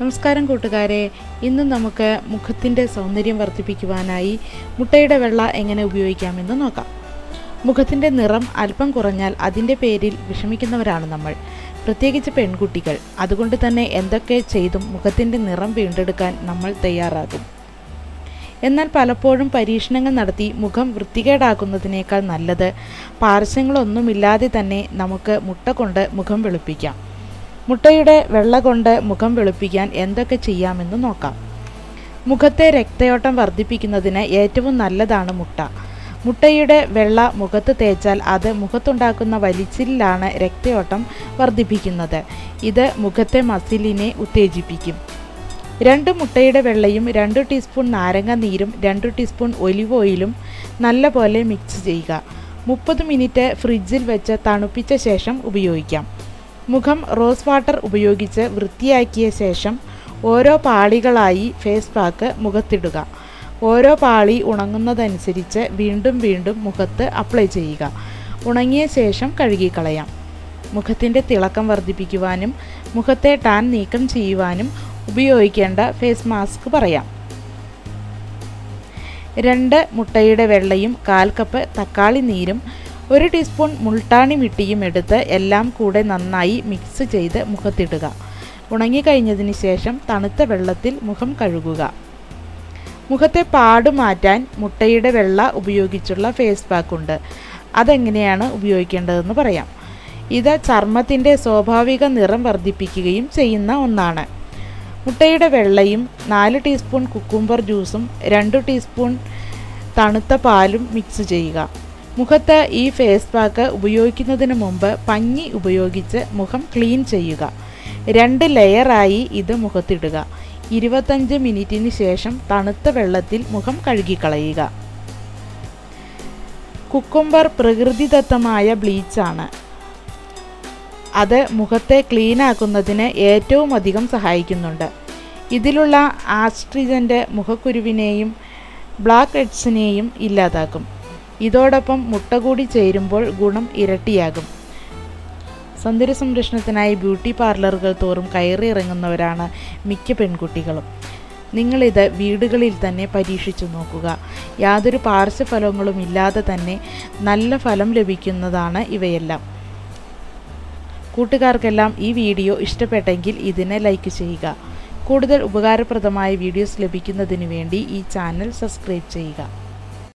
നമസ്കാരം കൂട്ടുകാരെ. ഇന്ന് നമുക്ക് മുഖത്തിന്റെ സൗന്ദര്യം വർദ്ധിപ്പിക്കുവാനായി മുട്ടയുടെ വെള്ള എങ്ങനെ ഉപയോഗിക്കാമെന്ന് നോക്കാം. മുഖത്തിന്റെ നിറം അല്പം കുറഞ്ഞാൽ അതിന്റെ പേരിൽ വിഷമിക്കുന്നവരാണ് നമ്മൾ. പ്രത്യേകിച്ച് പെൺകുട്ടികൾ. അതുകൊണ്ട് തന്നെ എന്തൊക്കെ ചെയ്തും മുഖത്തിന്റെ നിറം വീണ്ടെടുക്കാൻ നമ്മൾ തയ്യാറാകും. എന്നാൽ പലപ്പോഴും പരീക്ഷണങ്ങൾ നടത്തി മുഖം വൃത്തികേടാക്കുന്നതിനേക്കാൾ നല്ലത് പാർശ്വങ്ങളൊന്നുമില്ലാതെ തന്നെ നമുക്ക് മുട്ട കൊണ്ട് മുഖം വെളുപ്പിക്കാം. മുട്ടയുടെ വെള്ള കൊണ്ട് മുഖം വെളുപ്പിക്കാൻ എന്തൊക്കെ ചെയ്യാമെന്ന് നോക്കാം. മുഖത്തെ രക്തയോട്ടം വർദ്ധിപ്പിക്കുന്നതിന് ഏറ്റവും നല്ലതാണ് മുട്ട. മുട്ടയുടെ വെള്ള മുഖത്ത് തേച്ചാൽ അത് മുഖത്തുണ്ടാക്കുന്ന വലിച്ചിലാണ് രക്തയോട്ടം വർദ്ധിപ്പിക്കുന്നത്. ഇത് മുഖത്തെ മസിലിനെ ഉത്തേജിപ്പിക്കും. രണ്ട് മുട്ടയുടെ വെള്ളയും രണ്ട് ടീസ്പൂൺ നാരങ്ങ നീരും രണ്ട് ടീസ്പൂൺ ഒലിവ് ഓയിലും നല്ലപോലെ മിക്സ് ചെയ്യുക. മുപ്പത് മിനിറ്റ് ഫ്രിഡ്ജിൽ വെച്ച് തണുപ്പിച്ച ശേഷം ഉപയോഗിക്കാം. മുഖം റോസ് വാട്ടർ ഉപയോഗിച്ച് വൃത്തിയാക്കിയ ശേഷം ഓരോ പാളികളായി ഫേസ് പാക്ക് മുഖത്തിടുക. ഓരോ പാളി ഉണങ്ങുന്നതനുസരിച്ച് വീണ്ടും വീണ്ടും മുഖത്ത് അപ്ലൈ ചെയ്യുക. ഉണങ്ങിയ ശേഷം കഴുകിക്കളയാം. മുഖത്തിന്റെ തിളക്കം വർദ്ധിപ്പിക്കുവാനും മുഖത്തെ ടാൻ നീക്കം ചെയ്യുവാനും ഉപയോഗിക്കേണ്ട ഫേസ് മാസ്ക് പറയാം. രണ്ട് മുട്ടയുടെ വെള്ളയും കാൽ കപ്പ് തക്കാളി നീരും ഒരു ടീസ്പൂൺ മുൾട്ടാണി മിട്ടിയും എടുത്ത് എല്ലാം കൂടെ നന്നായി മിക്സ് ചെയ്ത് മുഖത്തിടുക. ഉണങ്ങിക്കഴിഞ്ഞതിന് ശേഷം തണുത്ത വെള്ളത്തിൽ മുഖം കഴുകുക. മുഖത്തെ പാട് മാറ്റാൻ മുട്ടയുടെ വെള്ള ഉപയോഗിച്ചുള്ള ഫേസ് പാക്ക് ഉണ്ട്. അതെങ്ങനെയാണ് ഉപയോഗിക്കേണ്ടതെന്ന് പറയാം. ഇത് ചർമ്മത്തിന്റെ സ്വാഭാവിക നിറം വർദ്ധിപ്പിക്കുകയും ചെയ്യുന്ന ഒന്നാണ്. മുട്ടയുടെ വെള്ളയും നാല് ടീസ്പൂൺ കുക്കുംബർ ജ്യൂസും രണ്ട് ടീസ്പൂൺ തണുത്ത പാലും മിക്സ് ചെയ്യുക. മുഖത്ത് ഈ ഫേസ് പാക്ക് ഉപയോഗിക്കുന്നതിന് മുമ്പ് പഞ്ഞി ഉപയോഗിച്ച് മുഖം ക്ലീൻ ചെയ്യുക. രണ്ട് ലെയറായി ഇത് മുഖത്തിടുക. ഇരുപത്തഞ്ച് മിനിറ്റിന് ശേഷം തണുത്ത വെള്ളത്തിൽ മുഖം കഴുകിക്കളയുക. കുക്കുംബർ പ്രകൃതിദത്തമായ ബ്ലീച്ചാണ് അത് മുഖത്തെ ക്ലീനാക്കുന്നതിന് ഏറ്റവും അധികം സഹായിക്കുന്നുണ്ട്. ഇതിലുള്ള ആസ്ട്രിജന്റെ മുഖക്കുരുവിനെയും ബ്ലാക്ക് ഹെഡ്സിനെയും ഇല്ലാതാക്കും. ഇതോടൊപ്പം മുട്ട കൂടി ചേരുമ്പോൾ ഗുണം ഇരട്ടിയാകും. സൗന്ദര്യ സംരക്ഷണത്തിനായി ബ്യൂട്ടി പാർലറുകൾ തോറും കയറി ഇറങ്ങുന്നവരാണ് മിക്ക പെൺകുട്ടികളും. നിങ്ങളിത് വീടുകളിൽ തന്നെ പരീക്ഷിച്ചു നോക്കുക. യാതൊരു പാർശ്വഫലങ്ങളും ഇല്ലാതെ തന്നെ നല്ല ഫലം ലഭിക്കുന്നതാണ് ഇവയെല്ലാം. കൂട്ടുകാർക്കെല്ലാം ഈ വീഡിയോ ഇഷ്ടപ്പെട്ടെങ്കിൽ ഇതിനെ ലൈക്ക് ചെയ്യുക. കൂടുതൽ ഉപകാരപ്രദമായ വീഡിയോസ് ലഭിക്കുന്നതിന് വേണ്ടി ഈ ചാനൽ സബ്സ്ക്രൈബ് ചെയ്യുക.